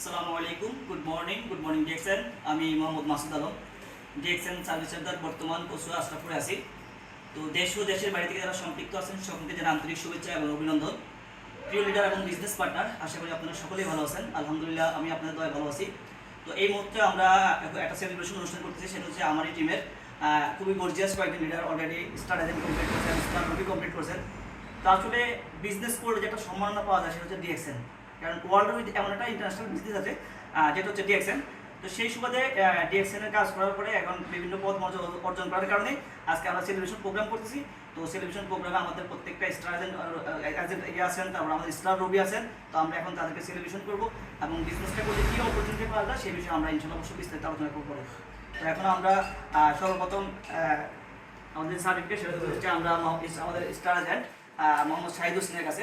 আসসালামু আলাইকুম good morning good morning DXN আমি Mohammad Masud Alam DXN service centre বর্তমান পশু আশরাফপুরে আছি। তো দেশ ও দেশের বাইরে থেকে যারা সম্পৃক্ত আছেন, সকলকে যারা আন্তরিক শুভেচ্ছা এবং অভিনন্দন। প্রিয় লিডার এবং বিজনেস পার্টনার আশা করি আপনারা সকলেই ভালো আছেন। আলহামদুলিল্লাহ, আমি আপনাদের দয়া ভালো আছি। তো এই মুহূর্তে আমরা একটা সেলিব্রেশন অনুষ্ঠান করতেছি, সেটা হচ্ছে আমার এই টিমের খুবই গর্জিয়াস কয়েকজন লিডার অলরেডি স্টার কমপ্লিট করেছেন স্টার কমপ্লিট করেছেন। তো আসলে বিজনেস করলে যেটা সম্মাননা পাওয়া যায়, সেটা হচ্ছে ডিএক্সএন কারণ ওয়ার্ল্ড উইথ এমন একটা ইন্টারন্যাশনাল বিজনেস আছে যেটা হচ্ছে ডিএক্সএন তো সেই সুবাদে ডিএক্সএন এর কাজ করার পরে এখন বিভিন্ন পদ অর্জন করার কারণে আজকে আমরা সেলিব্রেশন প্রোগ্রাম করতেছি। তো সেলিব্রেশন প্রোগ্রামে আমাদের প্রত্যেকটা স্টার এজেন্ট ইয়ে আছেন, তারপর আমাদের স্টার রবি আছেন। তো আমরা এখন তাদেরকে সেলিব্রেশন করব এবং বিজনেসটা করলে কী অপরচুনিটি পাওয়া যায় সেই বিষয়ে আমরা ইনশাল্লাহ অবশ্যই বিস্তারিত আলোচনা করব। তো এখন আমরা সর্বপ্রথম আমাদের সার্টিফিকেট সেটা হচ্ছে আমরা আমাদের স্টার এজেন্ট মোহাম্মদ শাহিদ হোসেনের কাছে।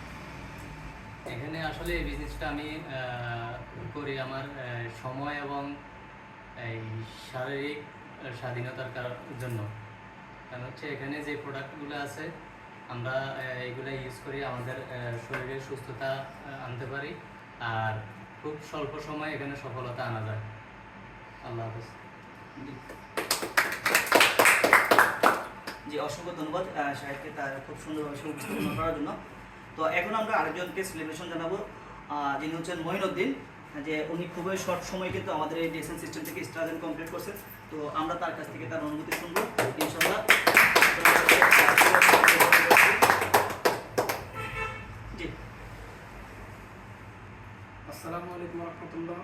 এখানে আসলে এই বিজনেসটা আমি করি আমার সময় এবং, এই শারীরিক স্বাধীনতার জন্য। কারণ হচ্ছে এখানে যে প্রোডাক্টগুলো আছে, আমরা এগুলো ইউজ করি, আমাদের শরীরে সুস্থতা আনতে পারি। আর খুব স্বল্প সময়ে এখানে সফলতা আনা যায়। আল্লাহ হাফেজ। জি, অসংখ্য ধন্যবাদ শাহিদকে তার খুব সুন্দরভাবে উপস্থাপনা করার জন্য। তো এখন আমরা আরেকজনকে সেলিব্রেশন জানাব যিনি হচ্ছেন মহিনুদ্দিন, যে উনি খুবই শর্ট সময় কিন্তু আমাদের এই ডিএসএন সিস্টেম থেকে স্টার্ট কমপ্লিট করছেন। তো আমরা তার কাছ থেকে তার অনুভূতি শুনব। ইনশাল্লাহ আসসালামু আলাইকুম রহমতুল্লাহ।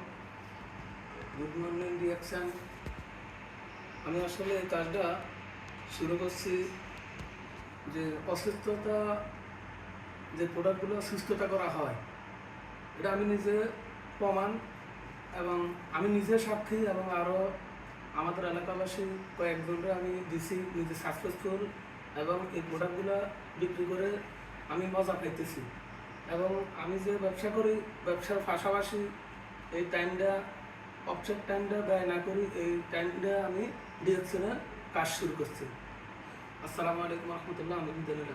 গুড মর্নিং রিয়াকশান আমি আসলে কাজটা শুরু করছি যে অসুস্থতা যে প্রোডাক্টগুলো সুস্থতা করা হয়, এটা আমি নিজে প্রমাণ এবং আমি নিজে সাক্ষী এবং আরও আমাদের এলাকাবাসী কয়েকজনকে আমি দিছি নিজে সাকসেসফুল এবং এই প্রোডাক্টগুলো বিক্রি করে আমি মজা পাইতেছি। এবং আমি যে ব্যবসা করি, ব্যবসার পাশাপাশি এই টাইমটা অবসর টাইমটা ব্যয় না করি, এই টাইমটা আমি ডিরেকশনে কাজ শুরু করছি। আসসালামু আলাইকুম রহমতুল্লাহ, আমি বিদায়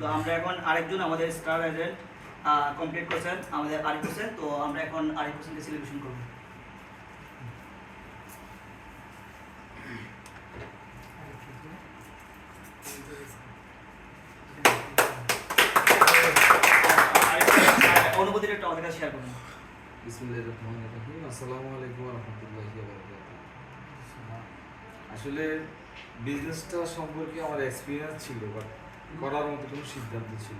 তো আমরা এখন আরেকজন আমাদের স্টার কমপ্লিট করছেন আমাদের আরিফ হোসেন। তো আমরা এখন আরিফ সেলিব্রেশন করব। আমাদের কাছে শেয়ার করুন রহিম। আসসালামু আলাইকুম রাহমাতুল্লাহি আসলে বিজনেসটা সম্পর্কে আমার এক্সপিরিয়েন্স ছিল বাট করার মতো কোনো সিদ্ধান্ত ছিল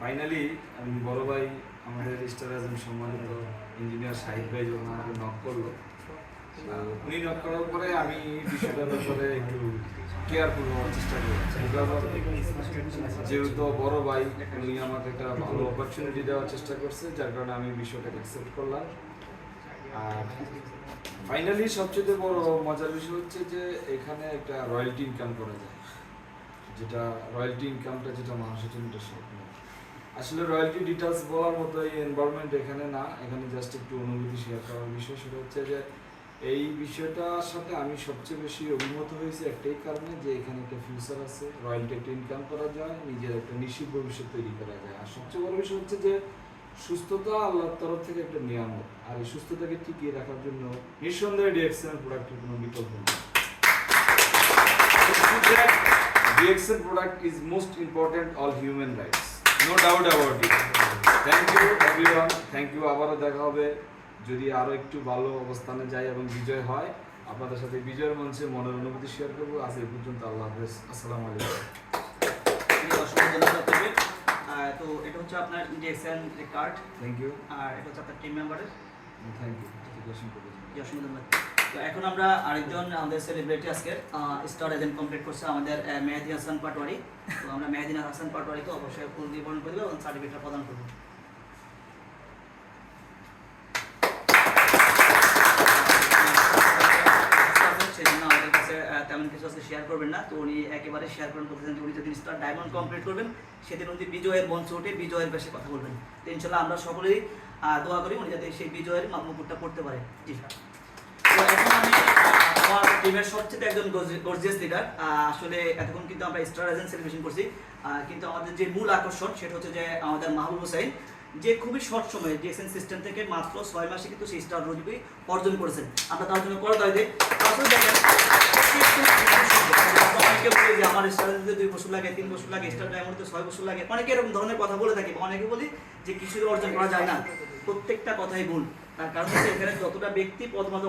ফাইনালি আমি বড় ভাই, আমাদের স্টার আজম সম্মানিত ইঞ্জিনিয়ার সাহিদ ভাই যখন আমাকে নক করল উনি নক করার পরে আমি বিষয়টার ব্যাপারে একটু কেয়ারফুল হওয়ার চেষ্টা করেছি যেহেতু বড় ভাই, উনি আমাকে একটা ভালো অপরচুনিটি দেওয়ার চেষ্টা করছে, যার কারণে আমি বিষয়টাকে অ্যাকসেপ্ট করলাম। আর ফাইনালি সবচেয়ে বড় মজার বিষয় হচ্ছে যে এখানে একটা রয়্যালটি ইনকাম করা যায়। যেটা রয়্যালটি ইনকামটা যেটা মানুষের জন্য স্বপ্ন আসলে রয়্যালটি ডিটেলস বলার মতো এই এখানে না, এখানে জাস্ট একটু অনুভূতি শেয়ার করার বিষয়। সেটা হচ্ছে যে এই বিষয়টার সাথে আমি সবচেয়ে বেশি অভিমত হয়েছি একটাই কারণে যে এখানে একটা ফিউচার আছে রয়্যালটি একটা ইনকাম করা যায়, নিজের একটা নিশ্চিত ভবিষ্যৎ তৈরি করা যায়। আর সবচেয়ে বড় বিষয় হচ্ছে যে সুস্থতা আল্লাহর তরফ থেকে একটা নিয়ামত। আর এই সুস্থতাকে টিকিয়ে রাখার জন্য নিঃসন্দেহে ডিএক্সএন প্রোডাক্টের কোনো বিকল্প নেই। DXN product is most important all human rights no doubt about it thank you everyone thank you আবারও দেখা হবে। যদি আরও একটু ভালো অবস্থানে যাই এবং বিজয় হয়, আপনাদের সাথে বিজয়ের মঞ্চে মনের অনুভূতি শেয়ার করব। আজ এই পর্যন্ত আল্লাহ হাফেজ। আসসালামু আলাইকুম। তো এটা হচ্ছে আপনার ইন্ডিয়ান কার্ড থ্যাংক ইউ আর এটা হচ্ছে আপনার টিম মেম্বারের থ্যাংক ইউ অসংখ্য ধন্যবাদ। তো এখন আমরা আরেকজন আমাদের সেলিব্রিটি আজকে স্টার এজেন্ট কমপ্লিট করছে আমাদের মেহেদিন মেহেদি হাসান পাটোয়ারি। তো আমরা মেহেদিন হাসান পাটোয়ারিকে অবশ্যই ফুল দিয়ে বরণ করে দেবো এবং সার্টিফিকেটটা প্রদান করব সেই জন্য আমাদের কাছে আহ, তেমন কিছু আজকে শেয়ার করবেন না। তো উনি একেবারে শেয়ার করেন বলতেছেন উনি যেদিন স্টার ডায়মন্ড কমপ্লিট করবেন, সেদিন উনি বিজয়ের মঞ্চে উঠে বিজয়ের বেশি কথা বলবেন। তো ইনশাল্লাহ আমরা সকলেই দোয়া করি উনি যাতে সেই বিজয়ের মুকুটটা পড়তে পারে। জি। আমার টিমের সবচেয়ে একজন গর্জিয়াস লিডার আসলে এতক্ষণ কিন্তু আমরা স্টার এজেন্ট সেলিব্রেশন করছি। কিন্তু আমাদের যে মূল আকর্ষণ, সেটা হচ্ছে যে আমাদের মাহবুব হোসেন, যে খুবই শর্ট সময়ে ডিএসএন সিস্টেম থেকে মাত্র ছয় মাসে কিন্তু সেই স্টার রোজবি অর্জন করেছেন। আমরা তার জন্য করে দিই। আসলে দেখেন অনেকে বলে যে আমার স্টার দিতে দুই বছর লাগে তিন বছর লাগে স্টার ডায়মন্ডে ছয় বছর লাগে। অনেকে এরকম ধরনের কথা বলে থাকি অনেকে বলি যে কিছুই অর্জন করা যায় না। প্রত্যেকটা কথাই ভুল। তার কারণ হচ্ছে এখানে যতটা ব্যক্তি পদ মতো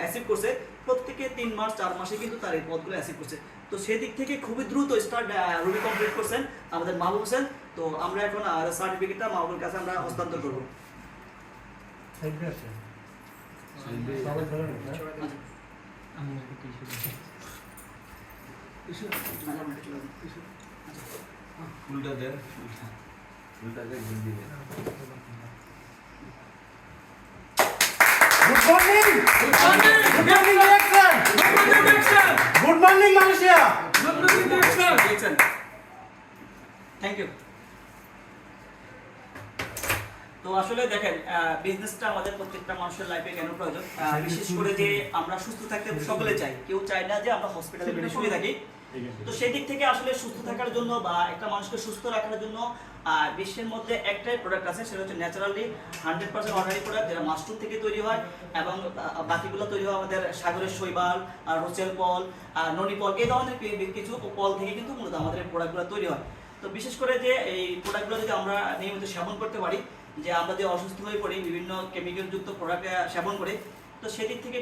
অ্যাসিভ করছে প্রত্যেকে তিন মাস চার মাসে কিন্তু তার এই পদগুলো অ্যাসিভ করছে। তো সেদিক থেকে খুবই দ্রুত স্টার রুবি কমপ্লিট করছেন আমাদের মাহবুব হোসেন। তো আমরা এখন সার্টিফিকেটটা মাহবুবের কাছে আমরা হস্তান্তর করব। আচ্ছা। ফুলটা দেন ফুলটা ফুলটাকে হিন্দি দেন good morning good morning good morning direction good morning Malaysia thank you তো আসলে দেখেন বিজনেসটা আমাদের প্রত্যেকটা মানুষের লাইফে কেন প্রয়োজন? বিশেষ করে যে আমরা সুস্থ থাকতে সকলে চাই। কেউ চায় না যে আমরা হসপিটালে বেডে শুয়ে থাকি। তো সেই দিক থেকে আসলে সুস্থ থাকার জন্য বা একটা মানুষকে সুস্থ রাখার জন্য বিশ্বের মধ্যে একটাই প্রোডাক্ট আছে সেটা হচ্ছে naturally hundred percent organic product যেটা মাশরুম থেকে তৈরি হয় এবং বাকিগুলো তৈরি হয় আমাদের সাগরের শৈবাল রোচেল পল আর ননি পল এই ধরনের কিছু পল থেকে কিন্তু মূলত আমাদের প্রোডাক্টগুলো তৈরি হয়। তো বিশেষ করে যে এই প্রোডাক্টগুলো যদি আমরা নিয়মিত সেবন করতে পারি যে আমরা যে অসুস্থ হয়ে পড়ি, বিভিন্ন কেমিক্যাল যুক্ত প্রোডাক্ট সেবন করে, তো সেদিক থেকে